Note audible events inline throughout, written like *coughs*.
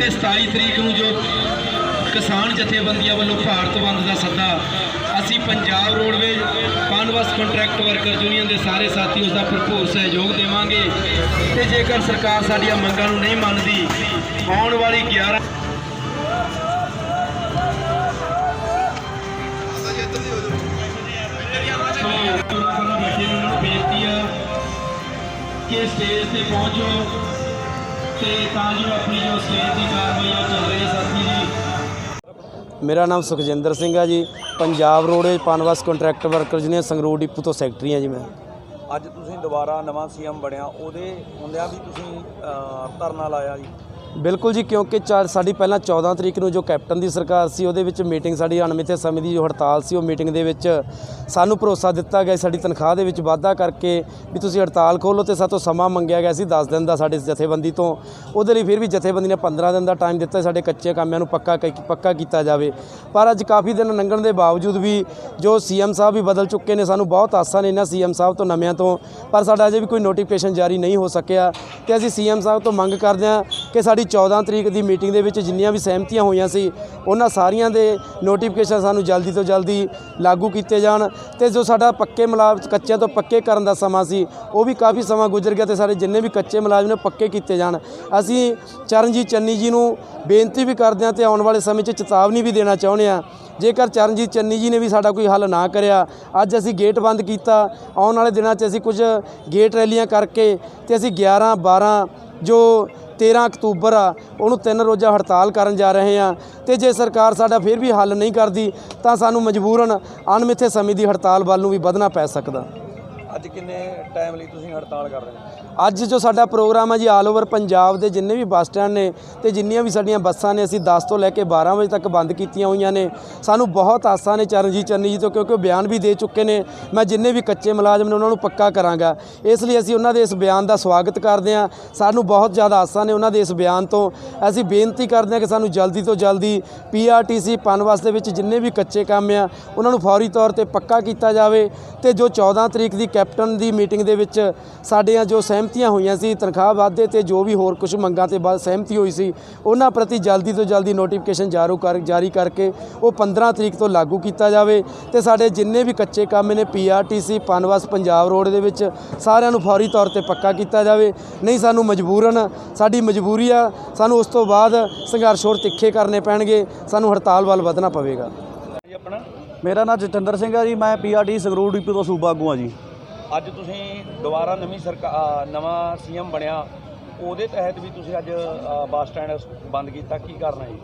27 ਤਰੀਕ ਨੂੰ ਜੋ ਕਿਸਾਨ ਜਥੇਬੰਦੀਆਂ ਵੱਲੋਂ ਭਾਰਤ ਬੰਦ ਦਾ ਸੱਦਾ, ਅਸੀਂ Punjab roadways PUNBUS contract worker union ਦੇ ਸਾਰੇ ਸਾਥੀ ਉਸ ਦਾ ਭਰਪੂਰ ਸਹਿਯੋਗ ਦੇਵਾਂਗੇ। ਤੇ ਜੇਕਰ ਸਰਕਾਰ ਸਾਡੀਆਂ ਮੰਗਾਂ ਨੂੰ ਨਹੀਂ ਮੰਨਦੀ, ਆਉਣ ਵਾਲੀ 11 ਨੂੰ ਬੇਨਤੀ ਆ ਕਿ ਸਟੇਜ ਤੇ ਪਹੁੰਚੋ। ਤੇ ਤਾਂ ਜੋ ਆਪਣੀ ਜੋ ਸਟੇਜ ਦੀ ਕਾਰਵਾਈ ਆ ਉਹ ਚੱਲ ਰਹੀ ਹੈ ਸਾਥੀ ਜੀ। ਮੇਰਾ ਨਾਮ ਸੁਖਜਿੰਦਰ ਸਿੰਘ ਆ ਜੀ। Punjab roadways Punbus contract workers ਨੇ ਸੰਗਰੂਰ ਡਿਪੂ ਤੋਂ ਸੈਕਟਰੀ ਆ ਜੀ ਮੈਂ। ਅੱਜ ਤੁਸੀਂ ਦੁਬਾਰਾ ਨਵਾਂ ਸੀਐਮ ਬਣਿਆ ਉਹਦੇ ਹੁੰਦਿਆਂ ਵੀ ਤੁਸੀਂ ਧਰਨਾ ਲਾਇਆ ਜੀ। ਬਿਲਕੁਲ ਜੀ, ਕਿਉਂਕਿ ਚਾ- ਸਾਡੀ ਪਹਿਲਾਂ 14 ਤਰੀਕ ਨੂੰ ਜੋ ਕੈਪਟਨ ਦੀ ਸਰਕਾਰ ਸੀ, ਉਹਦੇ ਵਿੱਚ ਮੀਟਿੰਗ ਸਾਡੀ ਅਣਮਿੱਥੇ ਸਮੇਂ ਦੀ ਜੋ ਹੜਤਾਲ ਸੀ, ਉਹ ਮੀਟਿੰਗ ਦੇ ਵਿੱਚ ਸਾਨੂੰ ਭਰੋਸਾ ਦਿੱਤਾ ਗਿਆ ਸਾਡੀ ਤਨਖਾਹ ਦੇ ਵਿੱਚ ਵਾਧਾ ਕਰਕੇ ਵੀ ਤੁਸੀਂ ਹੜਤਾਲ ਖੋਲੋ ਤੇ ਸਾਤੋਂ ਸਮਾਂ ਮੰਗਿਆ ਗਿਆ ਸੀ 10 ਦਿਨ ਦਾ ਸਾਡੇ ਜਥੇਬੰਦੀ ਤੋਂ। ਉਹਦੇ ਲਈ ਫਿਰ ਵੀ ਜਥੇਬੰਦੀ ਨੇ 15 ਦਿਨ ਦਾ ਟਾਈਮ ਦਿੱਤਾ, ਸਾਡੇ ਕੱਚੇ ਕਾਮਿਆਂ ਨੂੰ ਪੱਕਾ ਕ- ਪੱਕਾ ਕੀਤਾ ਜਾਵੇ। ਪਰ ਅੱਜ ਕਾਫੀ ਦਿਨ ਲੰਘਣ ਦੇ ਬਾਵਜੂਦ ਵੀ ਜੋ ਸੀਐਮ ਸਾਹਿਬ ਵੀ ਬਦਲ ਚੁੱਕੇ ਨੇ, ਸਾਨੂੰ ਬਹੁਤ ਆਸਾਂ ਨੇ ਇਹਨਾਂ ਸੀਐਮ ਸਾਹਿਬ ਤੋਂ ਨਵਿਆਂ ਤੋਂ। ਪਰ ਸਾਡਾ ਅਜੇ ਵੀ ਕੋਈ ਨੋਟੀਫਿਕੇਸ਼ਨ ਜਾਰੀ ਨਹੀਂ ਹੋ ਸਕਿਆ ਤੇ ਅਸੀਂ ਸੀਐਮ ਸਾਹਿਬ ਤੋਂ ਮੰਗ ਕਰਦੇ ਹਾਂ ਕਿ ਸਾਡੇ 14 ਤਰੀਕ ਦੀ ਮੀਟਿੰਗ ਦੇ ਵਿੱਚ ਜਿੰਨੀਆਂ ਵੀ ਸਹਿਮਤੀਆਂ ਹੋਈਆਂ ਸੀ, ਉਹਨਾਂ ਸਾਰੀਆਂ ਦੇ ਨੋਟੀਫਿਕੇਸ਼ਨ ਸਾਨੂੰ ਜਲਦੀ ਤੋਂ ਜਲਦੀ ਲਾਗੂ ਕੀਤੇ ਜਾਣ ਤੇ ਜੋ ਸਾਡਾ ਪੱਕੇ ਮੁਲਾਜ਼ਮ, ਕੱਚਿਆਂ ਤੋਂ ਪੱਕੇ ਕਰਨ ਦਾ ਸਮਾਂ ਸੀ, ਉਹ ਵੀ ਕਾਫੀ ਸਮਾਂ ਗੁਜ਼ਰ ਗਿਆ ਤੇ ਸਾਡੇ ਜਿੰਨੇ ਵੀ ਕੱਚੇ ਮੁਲਾਜ਼ਮ ਨੇ ਪੱਕੇ ਕੀਤੇ ਜਾਣ। ਅਸੀਂ ਚਰਨਜੀਤ ਚੰਨੀ ਜੀ ਨੂੰ ਬੇਨਤੀ ਵੀ ਕਰਦੇ ਹਾਂ ਤੇ ਆਉਣ ਵਾਲੇ ਸਮੇਂ 'ਚ ਚੇਤਾਵਨੀ ਵੀ ਦੇਣਾ ਚਾਹੁੰਦੇ ਹਾਂ। ਜੇਕਰ ਚਰਨਜੀਤ ਚੰਨੀ ਜੀ ਨੇ ਵੀ ਸਾਡਾ ਕੋਈ ਹੱਲ ਨਾ ਕਰਿਆ, ਅੱਜ ਅਸੀਂ ਗੇਟ ਬੰਦ ਕੀਤਾ, ਆਉਣ ਵਾਲੇ ਦਿਨਾਂ 'ਚ ਅਸੀਂ ਕੁਝ ਗੇਟ ਰੈਲੀਆਂ ਕਰਕੇ ਤੇ ਅਸੀਂ 11 12 ਜੋ 13 ਅਕਤੂਬਰ ਆ, ਉਹਨੂੰ ਤਿੰਨ ਰੋਜ਼ਾ ਹੜਤਾਲ ਕਰਨ ਜਾ ਰਹੇ ਹਾਂ ਤੇ ਜੇ ਸਰਕਾਰ ਸਾਡਾ ਫਿਰ ਵੀ ਹੱਲ ਨਹੀਂ ਕਰਦੀ, ਤਾਂ ਸਾਨੂੰ ਮਜਬੂਰਨ ਅਣਮਿੱਥੇ ਸਮੇਂ ਦੀ ਹੜਤਾਲ ਵੱਲ ਨੂੰ ਵੀ ਵਧਣਾ ਪੈ ਸਕਦਾ। ਅੱਜ ਕਿੰਨੇ ਟਾਈਮ ਲਈ ਤੁਸੀਂ ਹੜਤਾਲ ਕਰ ਰਹੇ ਹੋ? ਅੱਜ ਜੋ ਸਾਡਾ ਪ੍ਰੋਗਰਾਮ ਹੈ ਜੀ ਆਲ ਓਵਰ ਪੰਜਾਬ ਦੇ ਜਿੰਨੇ ਵੀ ਬੱਸ ਸਟੈਂਡ ਨੇ ਤੇ ਜਿੰਨੀਆਂ ਵੀ ਸਾਡੀਆਂ ਬੱਸਾਂ ਨੇ, ਅਸੀਂ 10 ਤੋਂ ਲੈ ਕੇ 12 ਵਜੇ ਤੱਕ ਬੰਦ ਕੀਤੀਆਂ ਹੋਈਆਂ ਨੇ। ਸਾਨੂੰ ਬਹੁਤ ਆਸਾਂ ਨੇ ਚਰਨਜੀਤ ਚੰਨੀ ਜੀ ਤੋਂ, ਕਿਉਂਕਿ ਉਹ ਬਿਆਨ ਵੀ ਦੇ ਚੁੱਕੇ ਨੇ। ਮੈਂ ਜਿੰਨੇ ਵੀ ਕੱਚੇ ਮੁਲਾਜ਼ਮ ਨੇ, ਉਹਨਾਂ ਨੂੰ ਪੱਕਾ ਕਰਾਂਗਾ। ਇਸ ਲਈ ਅਸੀਂ ਉਹਨਾਂ ਦੇ ਇਸ ਬਿਆਨ ਦਾ ਸਵਾਗਤ ਕਰਦੇ ਹਾਂ। ਸਾਨੂੰ ਬਹੁਤ ਜ਼ਿਆਦਾ ਆਸਾਂ ਨੇ ਉਹਨਾਂ ਦੇ ਇਸ ਬਿਆਨ ਤੋਂ। ਅਸੀਂ ਬੇਨਤੀ ਕਰਦੇ ਹਾਂ ਕਿ ਸਾਨੂੰ ਜਲਦੀ ਤੋਂ ਜਲਦੀ ਪੀਆਰਟੀਸੀ ਪਨਵਾਸ ਦੇ ਵਿੱਚ ਜਿੰਨੇ ਵੀ ਕੱਚੇ ਕੰਮ ਆ, ਉਹਨਾਂ ਨੂੰ ਫੌਰੀ ਤੌਰ ਤੇ ਪੱਕਾ ਕੀਤਾ ਜਾਵੇ ਤੇ ਜੋ 14 ਤਰੀਕ ਦੀ ਕੈਪਟਨ ਦੀ ਮੀਟਿੰਗ ਦੇ ਵਿੱਚ ਸਾਡੀਆਂ ਜੋ ਸਹਿਮਤੀਆਂ ਹੋਈਆਂ ਸੀ ਤਨਖਾਹ ਵਾਧੇ ਤੇ ਜੋ ਵੀ ਹੋਰ ਕੁਝ ਮੰਗਾਂ ਤੇ ਬਾਅਦ ਸਹਿਮਤੀ ਹੋਈ ਸੀ ਉਹਨਾਂ ਪ੍ਰਤੀ ਜਲਦੀ ਤੋਂ ਜਲਦੀ ਨੋਟੀਫਿਕੇਸ਼ਨ ਜਾਰੂ ਕਰ ਜਾਰੀ ਕਰਕੇ ਉਹ 15 ਤਰੀਕ ਤੋਂ ਲਾਗੂ ਕੀਤਾ ਜਾਵੇ ਤੇ ਸਾਡੇ ਜਿੰਨੇ ਵੀ ਕੱਚੇ ਕੰਮ ਨੇ ਪੀਆਰਟੀਸੀ ਪਨਵਾਸ ਪੰਜਾਬ ਰੋਡ ਦੇ ਵਿੱਚ ਸਾਰਿਆਂ ਨੂੰ ਫੌਰੀ ਤੌਰ ਤੇ ਪੱਕਾ ਕੀਤਾ ਜਾਵੇ। ਨਹੀਂ ਸਾਨੂੰ ਮਜਬੂਰਨ ਸਾਡੀ ਮਜਬੂਰੀ ਆ ਸਾਨੂੰ ਉਸ ਤੋਂ ਬਾਅਦ ਸੰਘਰਸ਼ ਹੋਰ ਤਿੱਖੇ ਕਰਨੇ ਪੈਣਗੇ ਸਾਨੂੰ ਹੜਤਾਲ ਵੱਲ ਵਧਣਾ ਪਵੇਗਾ। ਜੀ ਆਪਣਾ? ਮੇਰਾ ਨਾਮ ਜਤਿੰਦਰ ਸਿੰਘ ਹੈ ਜੀ ਮੈਂ ਪੀਆਰਟੀ ਸੰਗਰੂਰ ਡਿਪੂ ਤੋਂ ਸੂਬਾ ਆਗੂ ਹਾਂ ਜੀ। ਅੱਜ ਤੁਸੀਂ ਦੁਬਾਰਾ ਨਵੀਂ ਸਰਕਾਰ ਨਵਾਂ ਸੀਐਮ ਬਣਿਆ ਉਹਦੇ ਤਹਿਤ ਵੀ ਤੁਸੀਂ ਅੱਜ ਬੱਸ ਸਟੈਂਡ ਬੰਦ ਕੀਤਾ ਕੀ ਕਰਨਾ ਜੀ?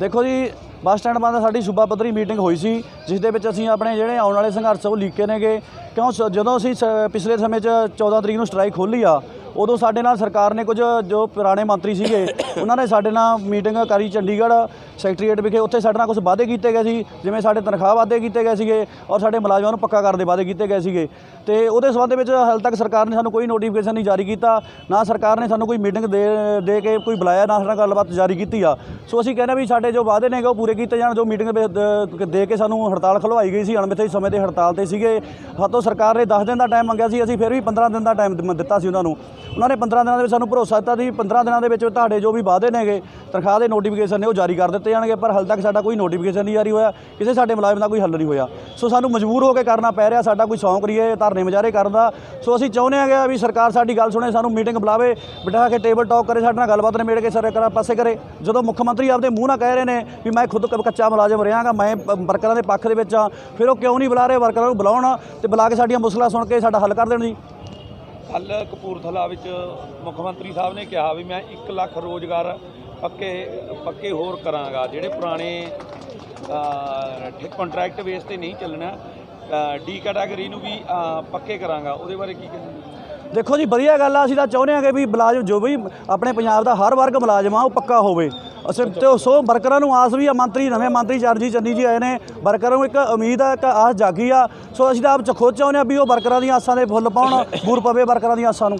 ਦੇਖੋ ਜੀ ਬੱਸ ਸਟੈਂਡ ਬੰਦ ਸਾਡੀ ਸੂਬਾ ਪੱਧਰੀ ਮੀਟਿੰਗ ਹੋਈ ਸੀ ਜਿਸ ਦੇ ਵਿੱਚ ਅਸੀਂ ਆਪਣੇ ਜਿਹੜੇ ਆਉਣ ਵਾਲੇ ਸੰਘਰਸ਼ ਉਹ ਲੀਕੇ ਨੇਗੇ। ਕਿਉਂ ਜਦੋਂ ਅਸੀਂ ਪਿਛਲੇ ਸਮੇਂ 'ਚ 14 ਤਰੀਕ ਨੂੰ ਸਟ੍ਰਾਈਕ ਖੋਲ੍ਹੀ ਆ ਉਦੋਂ ਸਾਡੇ ਨਾਲ ਸਰਕਾਰ ਨੇ ਕੁਝ ਜੋ ਪੁਰਾਣੇ ਮੰਤਰੀ ਸੀਗੇ *coughs* ਉਹਨਾਂ ਨੇ ਸਾਡੇ ਨਾਲ ਮੀਟਿੰਗ ਕਰੀ ਚੰਡੀਗੜ੍ਹ। ਸੈਕਟਰੀਏਟ ਵਿਖੇ ਉੱਥੇ ਸਾਡੇ ਨਾਲ ਕੁਝ ਵਾਅਦੇ ਕੀਤੇ ਗਏ ਸੀ, ਜਿਵੇਂ ਸਾਡੇ ਤਨਖਾਹ ਵਾਅਦੇ ਕੀਤੇ ਗਏ ਸੀਗੇ ਔਰ ਸਾਡੇ ਮੁਲਾਜ਼ਮਾਂ ਨੂੰ ਪੱਕਾ ਕਰਨ ਦੇ ਵਾਅਦੇ ਕੀਤੇ ਗਏ ਸੀਗੇ। ਤੇ ਉਹਦੇ ਸੰਬੰਧ ਵਿੱਚ ਹਾਲ ਤੱਕ ਸਰਕਾਰ ਨੇ ਸਾਨੂੰ ਕੋਈ ਨੋਟੀਫਿਕੇਸ਼ਨ ਨਹੀਂ ਜਾਰੀ ਕੀਤਾ, ਨਾ ਸਰਕਾਰ ਨੇ ਸਾਨੂੰ ਕੋਈ ਮੀਟਿੰਗ ਦੇ ਦੇ ਕੇ ਕੋਈ ਬੁਲਾਇਆ, ਨਾ ਸਾਡੇ ਨਾਲ ਗੱਲਬਾਤ ਜਾਰੀ ਕੀਤੀ ਆ। ਸੋ ਅਸੀਂ ਕਹਿੰਦੇ ਵੀ ਸਾਡੇ ਜੋ ਵਾਅਦੇ ਨੇਗੇ ਉਹ ਪੂਰੇ ਕੀਤੇ ਜਾਣ, ਜੋ ਮੀਟਿੰਗ ਦੇ ਦੇ- ਕੇ ਸਾਨੂੰ ਹੜਤਾਲ ਖਲਵਾਈ ਗਈ ਸੀ, ਅਣਮਿੱਥੇ ਸਮੇਂ ਦੇ ਹੜਤਾਲ ਤੇ ਸੀਗੇ। ਹੱਥੋਂ ਸਰਕਾਰ ਨੇ 10 ਦਿਨ ਦਾ ਟਾਈਮ ਮੰਗਿਆ ਸੀ, ਅਸੀਂ ਫਿਰ ਵੀ 15 ਦਿਨ ਦਾ ਟਾਈਮ ਦਿੱਤਾ ਸੀ ਉਹਨਾਂ ਨੂੰ। ਉਹਨਾਂ ਨੇ 15 ਦਿਨਾਂ ਦੇ ਵਿੱਚ ਸਾਨੂੰ ਭਰੋਸਾ ਦਿੱਤਾ ਸੀ 15 ਦਿਨਾਂ ਦੇ ਵਿੱਚ ਤੁਹਾਡੇ ਜੋ ਵੀ ਵਾਅਦੇ ਨੇਗੇ, ਤਨਖਾਹ ਦੇ ਨੋਟੀਫਿਕੇਸ਼ਨ ਨੇ ਉਹ ਜਾਰੀ ਕਰ ਦਿੱਤੇ ਜਾਣਗੇ, ਪਰ ਹਾਲ ਤੱਕ ਸਾਡਾ ਕੋਈ ਨੋਟੀਫਿਕੇਸ਼ਨ ਨਹੀਂ ਜਾਰੀ ਹੋਇਆ। ਕਿਸੇ ਸਾਡੇ ਮੁਲਾਜ਼ਮ ਦਾ ਕੋਈ ਹੱਲ ਨਹੀਂ ਹੋਇਆ। ਸੋ ਸਾਨੂੰ ਮਜਬੂਰ ਹੋ ਕੇ ਕਰਨਾ ਪੈ ਰਿਹਾ ਸਾਡਾ ਕੋਈ ਸ਼ੌਂਕ ਨਹੀਂ ਹੈ ਧਰਨੇ ਮੁਜ਼ਾਹਰੇ ਕਰਨ ਦਾ। ਸੋ ਅਸੀਂ ਚਾਹੁੰਦੇ ਹਾਂ ਵੀ ਸਰਕਾਰ ਸਾਡੀ ਗੱਲ ਸੁਣੇ, ਸਾਨੂੰ ਮੀਟਿੰਗ ਬੁਲਾਵੇ, ਬਿਠਾ ਕੇ ਟੇਬਲ ਟਾਕ ਕਰੇ, ਸਾਡੇ ਨਾਲ ਗੱਲਬਾਤ ਨਿਬੇੜ ਕੇ ਸਰਕਾਰ ਪਾਸੇ ਕਰੇ। ਜਦੋਂ ਮੁੱਖ ਮੰਤਰੀ ਆਪਦੇ ਮੂੰਹ ਨਾਲ ਕਹਿ ਰਹੇ ਨੇ ਵੀ ਮੈਂ ਖੁਦ ਕੱਚਾ ਮੁਲਾਜ਼ਮ ਰਿਹਾਗਾ, ਮੈਂ ਵਰਕਰਾਂ ਦੇ ਪੱਖ ਦੇ ਵਿੱਚ ਆ, ਫਿਰ ਉਹ ਕਿਉਂ ਨਹੀਂ ਬੁਲਾ ਰਹੇ? ਵਰਕਰਾਂ ਨੂੰ ਬੁਲਾਉਣ ਤੇ ਬੁਲਾ ਕੇ ਸਾਡੀਆਂ ਮੁਸ਼ਕਲਾਂ ਸੁਣ ਕੇ ਸਾਡਾ ਹੱਲ ਕਰ ਦੇਣ ਜੀ। ਹੱਲ ਕਪੂਰਥਲਾ ਵਿੱਚ ਮੁੱਖ ਮੰਤਰੀ ਸਾਹਿਬ ਨੇ ਕਿਹਾ ਵੀ ਮੈਂ 1 ਲੱਖ ਰੋਜ਼ਗਾਰ ਪੱਕੇ ਪੱਕੇ ਹੋਰ ਕਰਾਂਗਾ। ਜਿਹੜੇ ਪੁਰਾਣੇ ਕੰਟਰੈਕਟ ਬੇਸ ਤੇ ਨਹੀਂ ਚੱਲਣਾ ਡੀ ਕੈਟਾਗਰੀ ਨੂੰ ਵੀ ਪੱਕੇ ਕਰਾਂਗਾ। ਉਹਦੇ ਬਾਰੇ ਕੀ ਕਹਿੰਦੇ ਦੇਖੋ ਜੀ ਵਧੀਆ ਗੱਲ ਆ। ਅਸੀਂ ਤਾਂ ਚਾਹੁੰਦੇ ਹਾਂ ਕਿ ਵੀ ਮੁਲਾਜ਼ਮ ਜੋ ਵੀ ਆਪਣੇ ਪੰਜਾਬ ਦਾ ਹਰ ਵਰਗ ਮੁਲਾਜ਼ਮ ਆ ਉਹ ਪੱਕਾ ਹੋਵੇ। ਅਸੀਂ ਤੇ ਸੋ ਵਰਕਰਾਂ ਨੂੰ ਆਸ ਵੀ ਆ ਮੰਤਰੀ ਨਵੇਂ ਮੰਤਰੀ ਚਰਨਜੀਤ ਚੰਨੀ ਜੀ ਆਏ ਨੇ। ਵਰਕਰਾਂ ਨੂੰ ਇੱਕ ਉਮੀਦ ਆ ਇੱਕ ਆਸ ਜਾਗੀ ਆ। ਸੋ ਅਸੀਂ ਤਾਂ ਆਪ ਚ ਖੁਦ ਚਾਹੁੰਦੇ ਆ ਵੀ ਉਹ ਵਰਕਰਾਂ ਦੀਆਂ ਆਸਾਂ ਦੇ ਫੁੱਲ ਪਾਉਣ *coughs* ਪੂਰ ਪਵੇ ਵਰਕਰਾਂ ਦੀਆਂ ਆਸਾਂ ਨੂੰ।